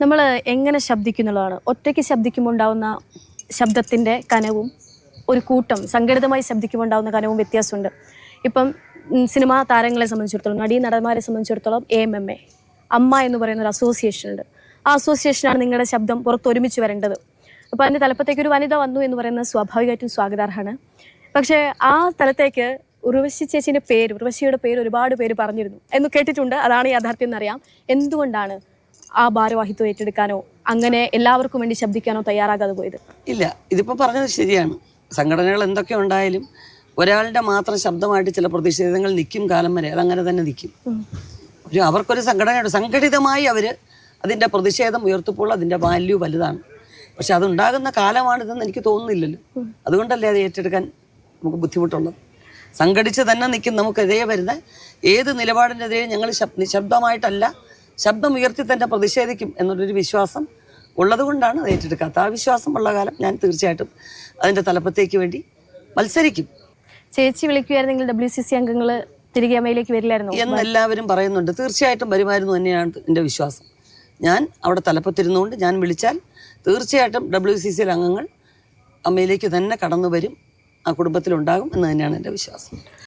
നമ്മൾ എങ്ങനെ ശബ്ദിക്കുന്നുള്ളതാണ്. ഒറ്റയ്ക്ക് ശബ്ദിക്കുമ്പോൾ ഉണ്ടാവുന്ന ശബ്ദത്തിന്റെ കനവും ഒരു കൂട്ടം സംഘടിതമായി ശബ്ദിക്കുമ്പോൾ ഉണ്ടാവുന്ന കനവും വ്യത്യാസമുണ്ട്. ഇപ്പം സിനിമാ താരങ്ങളെ സംബന്ധിച്ചിടത്തോളം നടീ നടന്മാരെ സംബന്ധിച്ചിടത്തോളം എം എം എ അമ്മ എന്ന് പറയുന്ന ഒരു അസോസിയേഷൻ ഉണ്ട്. ആ അസോസിയേഷനാണ് നിങ്ങളുടെ ശബ്ദം പുറത്ത് ഒരുമിച്ച് വരേണ്ടത്. അപ്പോൾ അതിന്റെ തലപ്പത്തേക്ക് ഒരു വനിത വന്നു എന്ന് പറയുന്നത് സ്വാഭാവികമായിട്ടും സ്വാഗതാർഹമാണ്. പക്ഷേ ആ സ്ഥലത്തേക്ക് ഉർവശി ചേച്ചീന്റെ പേര് ഉർവശിയുടെ പേര് ഒരുപാട് പേര് പറഞ്ഞിരുന്നു. എന്ന് കേട്ടിട്ടുണ്ട്. അതാണ് യാഥാർത്ഥ്യം എന്നറിയാം. എന്തുകൊണ്ടാണ് ആ ഭാരവാഹിത്വം ഏറ്റെടുക്കാനോ അങ്ങനെ എല്ലാവർക്കും വേണ്ടി ശബ്ദിക്കാനോ തയ്യാറാകാതെ പോയത്? ഇല്ല ഇതിപ്പോൾ പറഞ്ഞത് ശരിയാണ്. സംഘടനകൾ എന്തൊക്കെ ഉണ്ടായാലും ഒരാളുടെ മാത്രം ശബ്ദമായിട്ട് ചില പ്രതിഷേധങ്ങൾ നിൽക്കും കാലം വരെ അതങ്ങനെ തന്നെ നിൽക്കും. ഒരു അവർക്കൊരു സംഘടനയുണ്ട്. സംഘടിതമായി അവർ അതിന്റെ പ്രതിഷേധം ഉയർത്തപ്പോൾ അതിന്റെ വാല്യൂ വലുതാണ്. പക്ഷെ അതുണ്ടാകുന്ന കാലമാണിതെന്ന് എനിക്ക് തോന്നുന്നില്ലല്ലോ. അതുകൊണ്ടല്ലേ അത് ഏറ്റെടുക്കാൻ നമുക്ക് ബുദ്ധിമുട്ടുള്ളത്? സംഘടിച്ച് തന്നെ നിൽക്കും നമുക്കെതിരെ വരുന്ന ഏത് നിലപാടിനെതിരെ ഞങ്ങൾ ശബ് നിശബ്ദമായിട്ടല്ല ശബ്ദം ഉയർത്തി തന്നെ പ്രതിഷേധിക്കും എന്നുള്ളൊരു വിശ്വാസം ഉള്ളതുകൊണ്ടാണ് അത് ഏറ്റെടുക്കാത്ത ആ വിശ്വാസം ഉള്ള കാലം ഞാൻ തീർച്ചയായിട്ടും അതിന്റെ തലപ്പത്തേക്ക് വേണ്ടി മത്സരിക്കും. ചേച്ചി വിളിക്കുമായിരുന്നെങ്കിൽ ഡബ്ല്യു സി സി അംഗങ്ങൾ തിരികെ അമ്മയിലേക്ക് വരില്ലായിരുന്നു? എന്ന് എല്ലാവരും പറയുന്നുണ്ട്. തീർച്ചയായിട്ടും വരുമായിരുന്നു തന്നെയാണ് എന്റെ വിശ്വാസം. ഞാൻ അവിടെ തലപ്പത്തിരുന്നുകൊണ്ട് ഞാൻ വിളിച്ചാൽ തീർച്ചയായിട്ടും ഡബ്ല്യു സി സിയിലെ അംഗങ്ങൾ അമ്മയിലേക്ക് തന്നെ കടന്നു വരും ആ കുടുംബത്തിലുണ്ടാകും എന്ന് തന്നെയാണ് എന്റെ വിശ്വാസം.